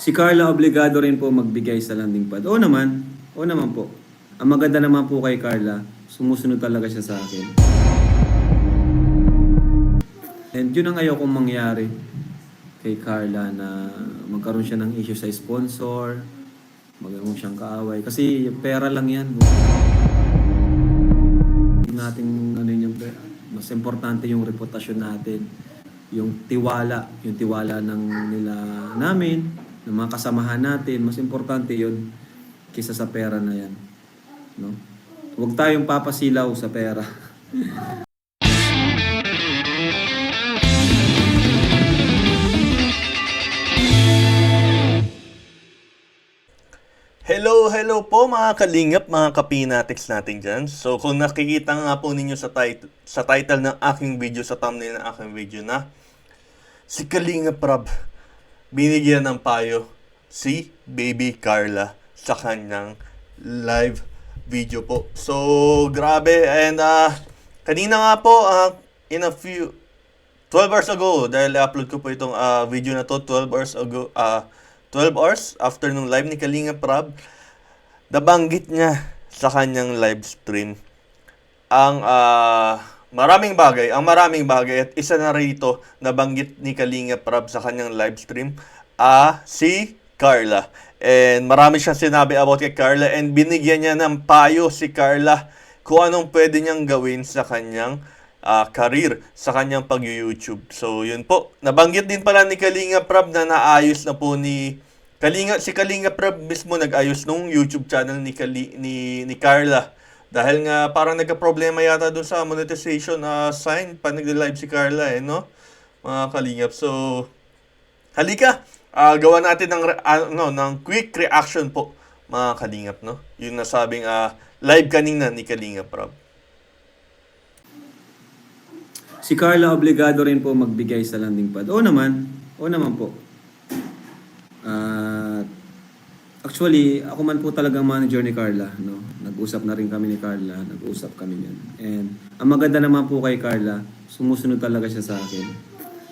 Si Carla obligado rin po magbigay sa landing pad. Oo naman. Oo naman po. Ang maganda naman po kay Carla, sumusunod talaga siya sa akin. And yun ang ayaw kong mangyari kay Carla na magkaroon siya ng issue sa sponsor, magkaroon siyang kaaway. Kasi pera lang yan. Natin ano yun yung. Mas importante yung reputasyon natin. Yung tiwala, yung tiwala ng nila namin, ng mga kasamahan natin. Mas importante yun kisa sa pera na yan. No? Huwag tayong papasilaw sa pera. Hello, hello po mga kalingap, mga kapinatics natin dyan. So kung nakikita nga po ninyo sa, tit- sa title ng aking video, sa thumbnail ng aking video na si Kalingap Rob, binigyan ng payo si Baby Carla sa kanyang live video po. So grabe and ah kanina nga po ah, in a few 12 hours ago dahil upload ko po itong ah, video na to 12 hours ago ah 12 hours after nung live ni Kalinga Prab nabanggit niya sa kanyang live stream ang ah, maraming bagay ang maraming bagay at isa na rito nabanggit ni Kalinga Prab sa kanyang live stream ah si Carla and marami siyang sinabi about kay Carla and binigyan niya ng payo si Carla kung anong pwede niyang gawin sa kanyang ah, career sa kanyang pag-YouTube. So, yun po. Nabanggit din pala ni Kalinga Prab na naayos na po ni Kalinga si Kalinga Prab mismo nag-ayos nung YouTube channel ni Kali, ni ni Carla. Dahil nga parang nagka-problema yata doon sa monetization ah, sign pa nagde-live si Carla eh, no? Mga Kalingap. So, halika. ah gawa natin ng re- ano ng quick reaction po mga Kalingap, no? Yung nasabing ah, live kanina ni Kalingap Prab. Si Carla obligado rin po magbigay sa landing pad. Oo naman. Oo naman po. At actually, ako man po talagang manager ni Carla. No? Nag-usap na rin kami ni Carla. Nag-usap kami yan. And ang maganda naman po kay Carla, sumusunod talaga siya sa akin.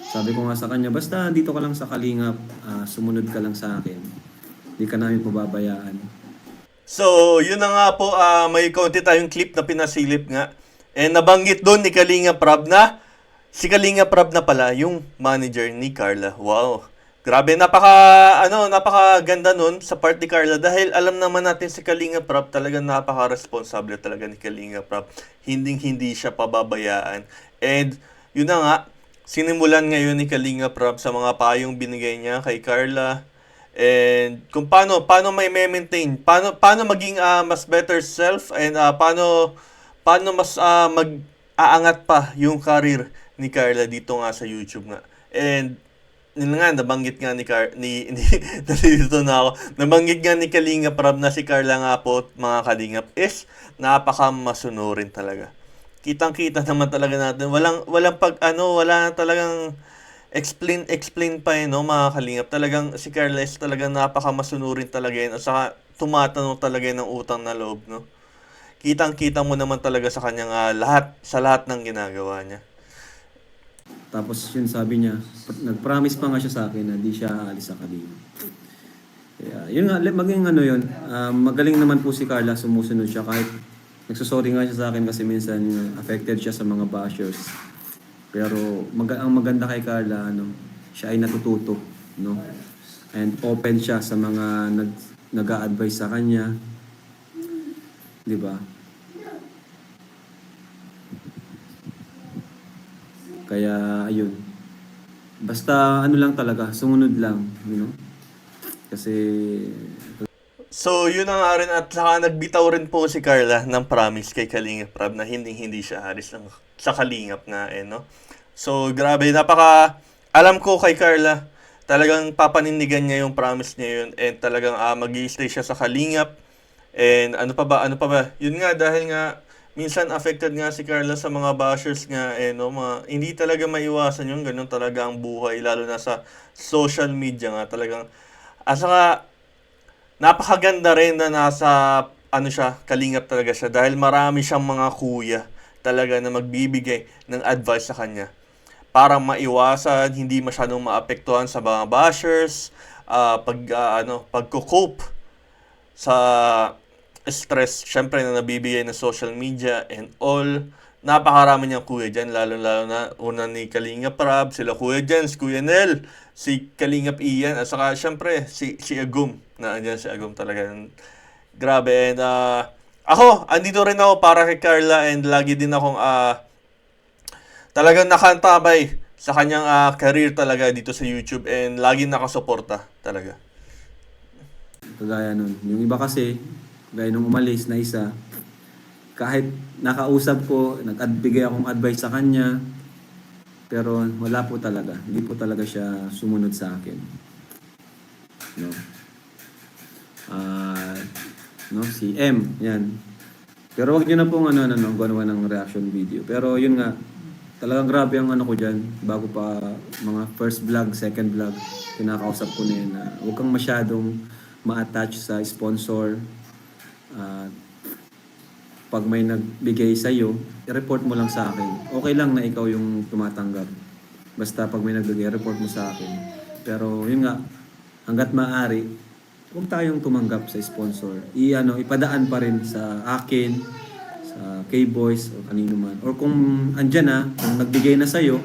Sabi ko nga sa kanya, basta dito ka lang sa Kalingap, ah, sumunod ka lang sa akin. Hindi ka namin pababayaan. So, yun na nga po, ah, may konti tayong clip na pinasilip nga. And nabanggit doon ni Kalinga Prab na si Kalinga Prab na pala yung manager ni Carla. Wow. Grabe, napaka ano, napakaganda nun sa part ni Carla dahil alam naman natin si Kalinga Prab talagang napaka-responsable talaga ni Kalinga Prab. Hinding hindi siya pababayaan. And yun na nga, sinimulan ngayon ni Kalinga Prab sa mga payong binigay niya kay Carla. And kung paano paano may maintain, paano paano maging ah, mas better self and ah, paano paano mas ah, mag-aangat pa yung career ni Carla dito nga sa YouTube nga. And yun nga, nabanggit nga ni Car ni, ni nalilito na ako. Nabanggit nga ni Kalinga Prab na si Carla nga po, mga Kalingap, is napaka-masunurin talaga. Kitang-kita naman talaga natin. Walang, walang pag, ano, wala na talagang explain, explain pa yun, no, mga Kalingap. Talagang si Carla is talagang napaka-masunurin talaga yun. At saka, tumatanong talaga yun ng utang na loob, no. Kitang-kita mo naman talaga sa kanyang ah, lahat, sa lahat ng ginagawa niya. Tapos yun sabi niya, nag-promise pa nga siya sa akin na di siya aalis sa Kalingap. Kaya, yun nga, maging ano yun, ah, magaling naman po si Carla, sumusunod siya kahit nagsusorry nga siya sa akin kasi minsan affected siya sa mga bashers. Pero mag- ang maganda kay Carla, ano, siya ay natututo, no? And open siya sa mga nag nag-a-advise sa kanya. 'Di ba? Kaya ayun. Basta ano lang talaga, sumunod lang, you know? Kasi So, yun na nga rin at saka nagbitaw rin po si Carla ng promise kay Kalingap Prab na hindi hindi siya alis ng, sa Kalingap nga eh, no? So, grabe, napaka, alam ko kay Carla, talagang papanindigan niya yung promise niya yun and talagang uh, mag stay siya sa Kalingap and ano pa ba, ano pa ba, yun nga dahil nga minsan affected nga si Carla sa mga bashers nga eh, no? Mga, hindi talaga maiwasan yung ganun talaga ang buhay lalo na sa social media nga talagang at saka napakaganda rin na nasa ano siya, kalingap talaga siya dahil marami siyang mga kuya talaga na magbibigay ng advice sa kanya para maiwasan, hindi masyadong maapektuhan sa mga bashers, ah, pag ah, ano, pagko-cope sa stress, syempre na nabibigay ng social media and all. Napakarami niyang kuya dyan, lalo-lalo na una ni Kalinga Prab, sila Kuya Jens, Kuya Nel, si Kalingap Ian, at saka syempre si, si Agum, na andyan si Agum talaga. Grabe, and ah, ako, andito rin ako para kay Carla and lagi din akong ah, talagang nakantabay sa kanyang ah, career talaga dito sa YouTube and lagi nakasuporta talaga. Kagaya nun. Yung iba kasi, gaya nung umalis na isa, kahit nakausap ko, nag-bigay akong advice sa kanya, pero wala po talaga. Hindi po talaga siya sumunod sa akin. No? Ah, no, si M, yan. Pero wag niyo na pong ano, ano, ano, gawa ng reaction video. Pero yun nga, talagang grabe ang ano ko dyan. Bago pa mga first vlog, second vlog, kinakausap ko na yun na huwag kang masyadong ma-attach sa sponsor. At pag may nagbigay sa iyo, i-report mo lang sa akin. Okay lang na ikaw yung tumatanggap. Basta pag may nagbigay, report mo sa akin. Pero yun nga, hanggat maaari, huwag tayong tumanggap sa sponsor. I, ano, ipadaan pa rin sa akin, sa K-Boys o kanino man. Or kung andyan na, kung nagbigay na sa'yo,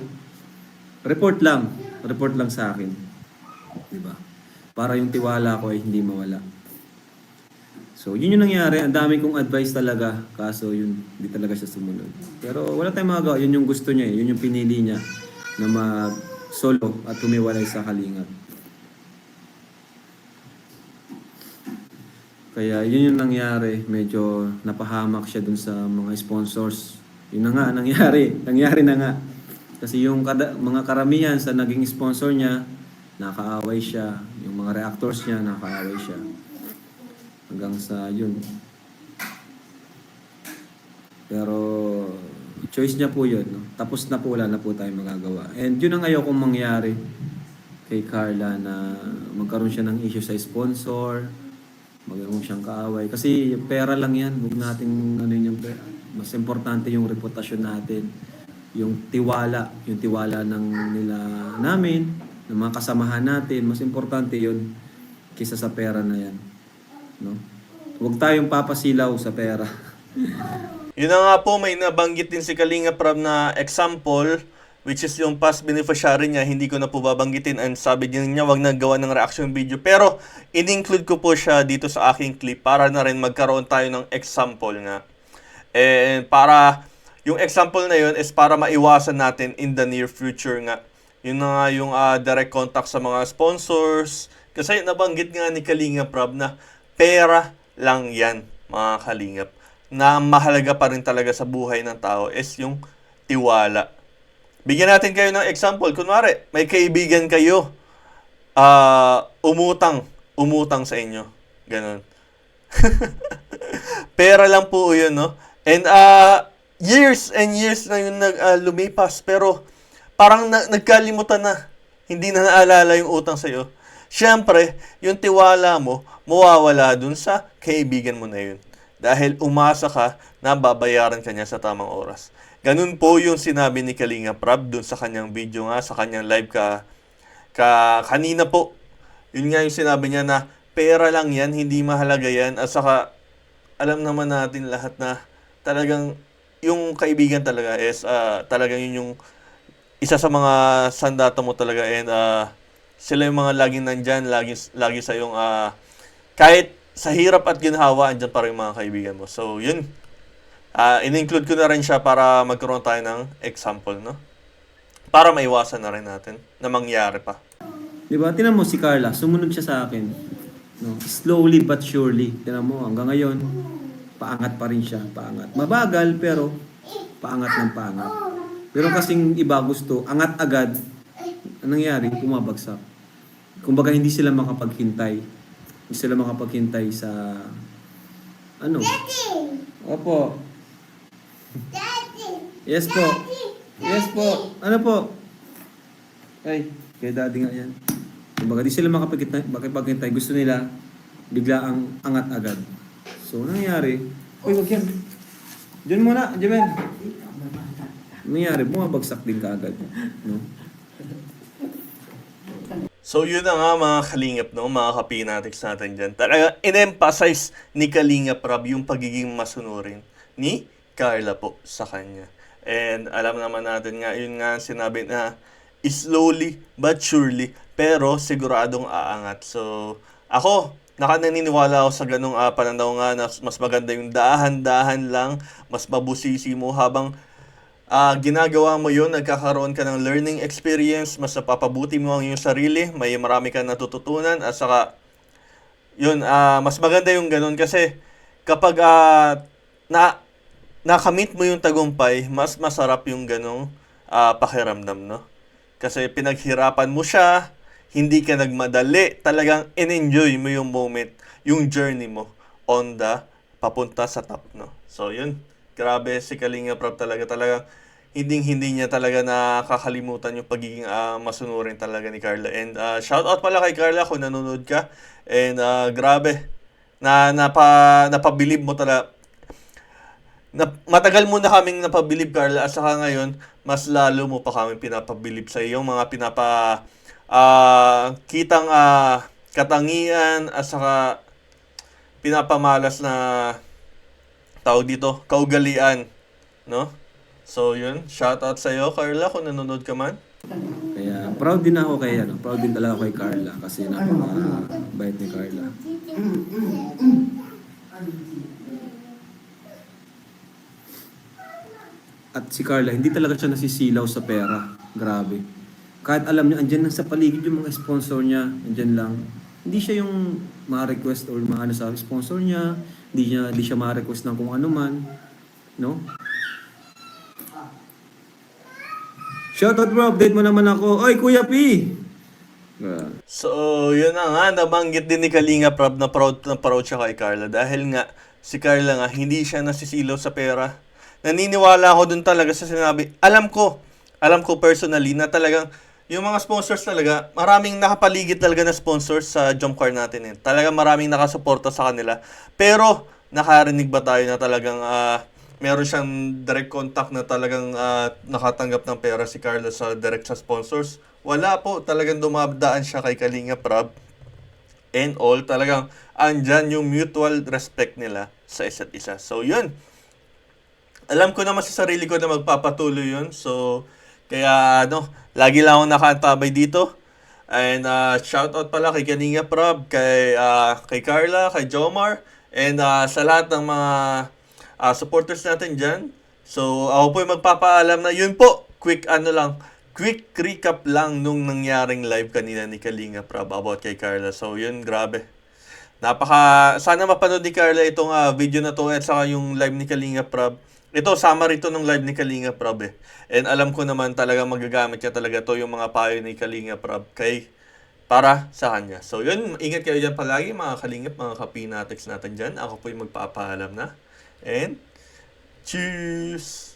report lang. Report lang sa akin. Diba? Para yung tiwala ko ay hindi mawala. So, yun yung nangyari. Ang dami kong advice talaga. Kaso, yun, hindi talaga siya sumunod. Pero wala tayong magagawa. Yun yung gusto niya. eh. Yun yung pinili niya na mag-solo at tumiwalay sa kalingap. Kaya yun yung nangyari. Medyo napahamak siya dun sa mga sponsors. Yun na nga, nangyari. Nangyari na nga. Kasi yung kada, mga karamihan sa naging sponsor niya, nakaaway siya. Yung mga reactors niya, nakaaway siya. Hanggang sa yun. Pero choice niya po yun. No? Tapos na po, wala na po tayong magagawa. And yun ang ayaw kong mangyari kay Carla na magkaroon siya ng issue sa sponsor, magkaroon siyang kaaway. Kasi pera lang yan, huwag nating ano yun yung pera. Mas importante yung reputasyon natin, yung tiwala, yung tiwala ng nila namin, ng mga kasamahan natin, mas importante yun kaysa sa pera na yan. No? Huwag tayong papasilaw sa pera. Yun na nga po, may nabanggit din si Kalinga Prab na example, which is yung past beneficiary niya, hindi ko na po babanggitin and sabi din niya wag na gawa ng reaction video. Pero in-include ko po siya dito sa aking clip para na rin magkaroon tayo ng example nga. And para, yung example na yun is para maiwasan natin in the near future nga. Yun na nga yung ah, direct contact sa mga sponsors. Kasi nabanggit nga ni Kalinga Prab na pera lang yan, mga Kalingap na mahalaga pa rin talaga sa buhay ng tao is yung tiwala. Bigyan natin kayo ng example. Kunwari, may kaibigan kayo, ah umutang, umutang sa inyo. Ganon. Pera lang po yun, no? And uh, years and years na yung nag, ah, lumipas, pero parang na- nagkalimutan na. Hindi na naalala yung utang sa'yo. Siyempre, yung tiwala mo, mawawala dun sa kaibigan mo na yun. Dahil umasa ka na babayaran ka niya sa tamang oras. Ganun po yung sinabi ni Kalinga Prab dun sa kanyang video nga, sa kanyang live ka, ka kanina po. Yun nga yung sinabi niya na pera lang yan, hindi mahalaga yan. At saka, alam naman natin lahat na talagang yung kaibigan talaga is ah, talagang yun yung isa sa mga sandato mo talaga and ah, sila yung mga laging nandyan, lagi, lagi sa yung kahit sa hirap at ginhawa, andyan pa rin mga kaibigan mo. So, yun. Ah, in-include ko na rin siya para magkaroon tayo ng example, no? Para maiwasan na rin natin na mangyari pa. Di ba? Tinan mo si Carla, sumunod siya sa akin. No? Slowly but surely. Tinan mo, hanggang ngayon, paangat pa rin siya. Paangat. Mabagal, pero paangat ng paangat. Pero kasing iba gusto, angat agad. Anong nangyari? Pumabagsak. Kumbaga, hindi sila makapaghintay. Hindi sila makapaghintay sa... Ano? Opo. Yes po. Yes po. Ano po? Ay, kay daddy nga yan. Kumbaga, di sila makapaghintay, makapaghintay. Gusto nila, bigla ang angat agad. So, ano nangyari? Uy, wag yan. Diyan muna, Jemen. Ano nangyari? Bumabagsak din ka agad. No? So yun na nga mga kalingap no, mga kapinatics natin dyan. Talaga in-emphasize ni Kalingap Rob yung pagiging masunurin ni Carla po sa kanya. And alam naman natin nga, yun nga sinabi na slowly but surely, pero siguradong aangat. So ako, naka naniniwala ako sa ganong uh, pananaw nga na mas maganda yung dahan-dahan lang, mas mabusisi mo habang Ah, ginagawa mo yun, nagkakaroon ka ng learning experience, mas napapabuti mo ang iyong sarili, may marami kang natututunan, at saka, yun, ah, mas maganda yung ganun kasi kapag ah, na, nakamit mo yung tagumpay, mas masarap yung ganong ah, pakiramdam, no? Kasi pinaghirapan mo siya, hindi ka nagmadali, talagang in-enjoy mo yung moment, yung journey mo on the papunta sa top, no? So, yun. Grabe si Kalinga Prab talaga. Talagang hinding-hindi niya talaga nakakalimutan yung pagiging ah, masunurin talaga ni Carla. And ah, shout out pala kay Carla kung nanonood ka. And ah, grabe. Na napa napabilib mo talaga. Na, matagal mo na kaming napabilib Carla at saka ngayon mas lalo mo pa kami pinapabilib sa iyong mga pinapa ah, kitang ah, katangian at saka pinapamalas na tawag dito, kaugalian, no? So, yun. Shout out sa iyo, Carla, kung nanonood ka man. Kaya proud din ako kay ano, proud din talaga kay Carla kasi napaka bait ni Carla. At si Carla, hindi talaga siya nasisilaw sa pera. Grabe. Kahit alam niya, andyan lang sa paligid yung mga sponsor niya, andyan lang. Hindi siya yung ma-request or maano sa sponsor niya, hindi niya hindi siya ma-request ng kung ano man, no? Shoutout bro, update mo naman ako. Oy, Kuya P! So, yun na nga, nabanggit din ni Kalinga Prab na proud na proud siya kay Carla dahil nga si Carla nga hindi siya nasisilaw sa pera. Naniniwala ako dun talaga sa sinabi. Alam ko, alam ko personally na talagang yung mga sponsors talaga, maraming nakapaligid talaga na sponsors sa jump car natin eh. Talaga maraming nakasuporta sa kanila. Pero, nakarinig ba tayo na talagang ah, meron siyang direct contact na talagang ah, nakatanggap ng pera si Carla sa direct sa sponsors? Wala po. Talagang dumadaan siya kay Kalinga Prab and all. Talagang andyan yung mutual respect nila sa isa't isa. So, yun. Alam ko naman sa sarili ko na magpapatuloy yun. So, kaya ano, lagi lang akong nakaantabay dito. And uh, shout out pala kay Kaninga Prab, kay, ah, kay Carla, kay Jomar, and ah, sa lahat ng mga ah, supporters natin dyan. So, ako po yung magpapaalam na yun po, quick ano lang, quick recap lang nung nangyaring live kanina ni Kalinga Prab about kay Carla. So, yun, grabe. Napaka, sana mapanood ni Carla itong ah, video na to at saka yung live ni Kalinga Prab. Ito, summary to ng live ni Kalinga Prab eh. And alam ko naman talaga magagamit niya talaga to yung mga payo ni Kalinga Prab kay para sa kanya. So yun, ingat kayo dyan palagi mga kalingap, mga kapinatics natin dyan. Ako po yung magpapaalam na. And cheers!